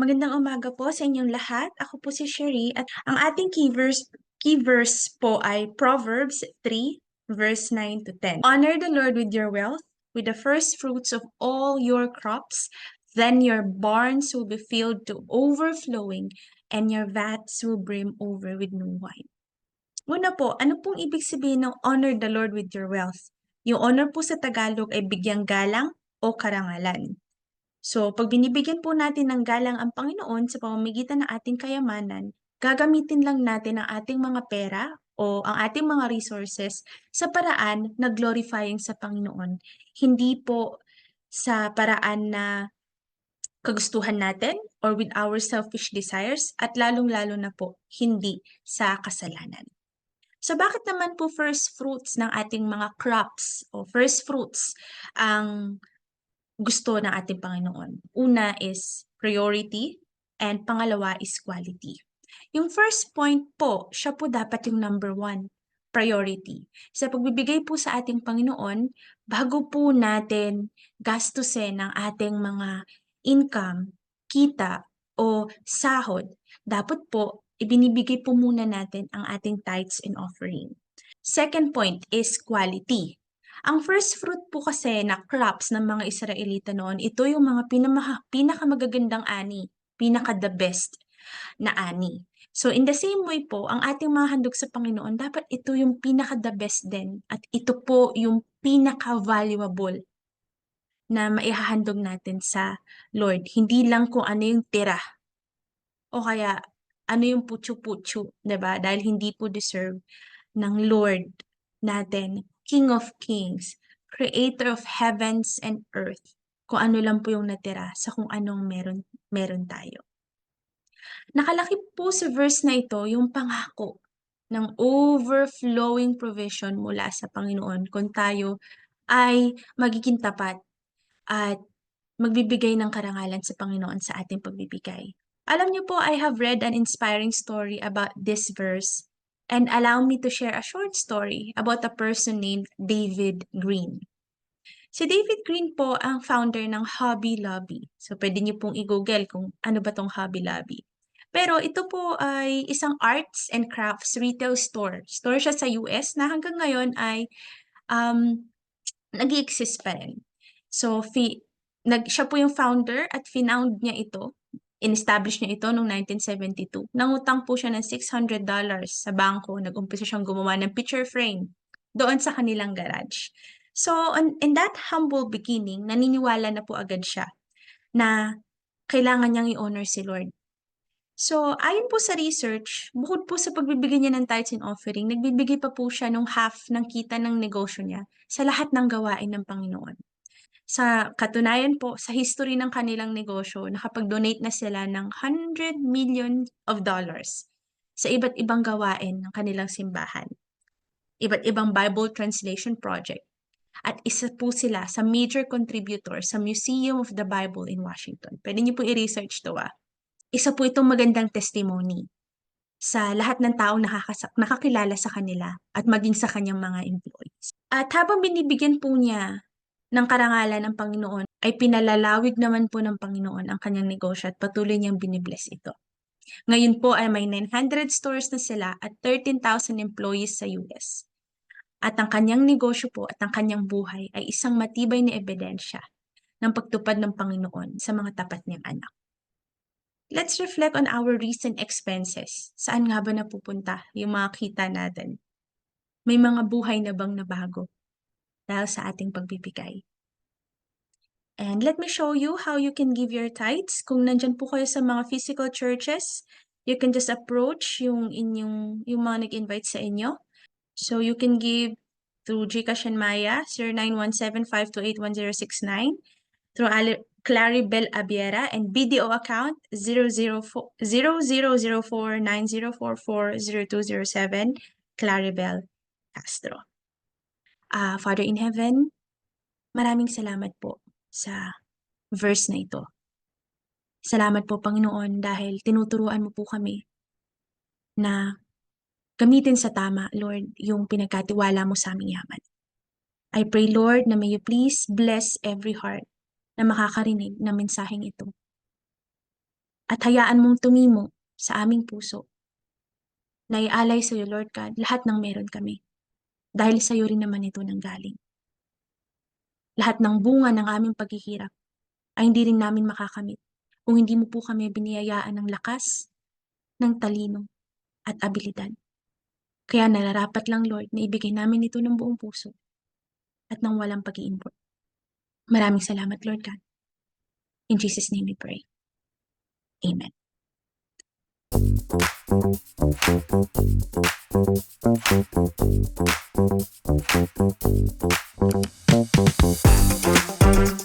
Magandang umaga po sa inyong lahat. Ako po si Cherie at ang ating key verse, key verse po ay Proverbs 3 verse 9 to 10. Honor the Lord with your wealth, with the first fruits of all your crops, then your barns will be filled to overflowing and your vats will brim over with new wine. Una po, ano pong ibig sabihin ng honor the Lord with your wealth? Yung honor po sa Tagalog ay bigyang galang o karangalan. So, pag binibigyan po natin ng galang ang Panginoon sa pamamagitan ng ating kayamanan, gagamitin lang natin ang ating mga pera o ang ating mga resources sa paraan na glorifying sa Panginoon. Hindi po sa paraan na kagustuhan natin or with our selfish desires at lalong-lalo na po hindi sa kasalanan. So bakit naman po first fruits ng ating mga crops o first fruits ang gusto ng ating Panginoon? Una is priority and pangalawa is quality. Yung first point po, siya po dapat yung number one, priority. Sa pagbibigay po sa ating Panginoon, bago po natin gastusin ang ating mga income, kita, o sahod, dapat po ibinibigay po muna natin ang ating tithes and offering. Second point is quality. Ang first fruit po kasi na crops ng mga Israelita noon, ito yung mga pinamaha, pinakamagagandang ani, pinaka the best na ani. So in the same way po, ang ating mga handog sa Panginoon, dapat ito yung pinaka the best din at ito po yung pinaka valuable na maihahandog natin sa Lord. Hindi lang kung ano yung tira o kaya ano yung putyo-putyo, ba? Dahil hindi po deserve ng Lord natin, King of Kings, Creator of heavens and earth, kung ano lang po yung natira sa kung anong meron, meron tayo. Nakalaki po sa verse na ito yung pangako ng overflowing provision mula sa Panginoon kung tayo ay magiging tapat at magbibigay ng karangalan sa Panginoon sa ating pagbibigay. Alam niyo po, I have read an inspiring story about this verse and allow me to share a short story about a person named David Green. Si David Green po ang founder ng Hobby Lobby. So pwede niyo pong i-google kung ano ba tong Hobby Lobby. Pero ito po ay isang arts and crafts retail store. Store siya sa US na hanggang ngayon ay um, nag exist pa rin. So, fi, nag, siya po yung founder at finound niya ito. In-establish niya ito noong 1972. Nangutang po siya ng $600 sa bangko. Nag-umpisa siyang gumawa ng picture frame doon sa kanilang garage. So, on, in that humble beginning, naniniwala na po agad siya na kailangan niyang i-honor si Lord. So, ayon po sa research, bukod po sa pagbibigay niya ng tithes and offering, nagbibigay pa po siya ng half ng kita ng negosyo niya sa lahat ng gawain ng Panginoon. Sa katunayan po, sa history ng kanilang negosyo, nakapag-donate na sila ng 100 million of dollars sa iba't ibang gawain ng kanilang simbahan. Iba't ibang Bible translation project. At isa po sila sa major contributor sa Museum of the Bible in Washington. Pwede niyo po i-research to ah isa po itong magandang testimony sa lahat ng taong nakakasak, nakakilala sa kanila at maging sa kanyang mga employees. At habang binibigyan po niya ng karangalan ng Panginoon, ay pinalalawig naman po ng Panginoon ang kanyang negosyo at patuloy niyang binibless ito. Ngayon po ay may 900 stores na sila at 13,000 employees sa US. At ang kanyang negosyo po at ang kanyang buhay ay isang matibay na ebidensya ng pagtupad ng Panginoon sa mga tapat niyang anak. Let's reflect on our recent expenses. Saan nga ba napupunta yung mga kita natin? May mga buhay na bang nabago dahil sa ating pagbibigay? And let me show you how you can give your tithes. Kung nandyan po kayo sa mga physical churches, you can just approach yung inyong yung mga nag-invite sa inyo. So you can give through GCash and Maya 0917-528-1069 through Claribel Abiera and BDO account 0004-9044-0207 Claribel Castro. Uh, Father in Heaven, maraming salamat po sa verse na ito. Salamat po Panginoon dahil tinuturuan mo po kami na gamitin sa tama, Lord, yung pinagkatiwala mo sa aming yaman. I pray, Lord, na may you please bless every heart na makakarinig ng mensaheng ito. at hayaan mong tumimo sa aming puso. Naialay sa iyo, Lord God, lahat ng meron kami. Dahil sa iyo rin naman ito nanggaling. Lahat ng bunga ng aming paghihirap ay hindi rin namin makakamit kung hindi mo po kami biniyayaan ng lakas, ng talino, at abilidad. Kaya nararapat lang, Lord, na ibigay namin ito ng buong puso at ng walang pag-iimport. Maraming salamat, Lord God. In Jesus' name we pray. Amen. Thank you.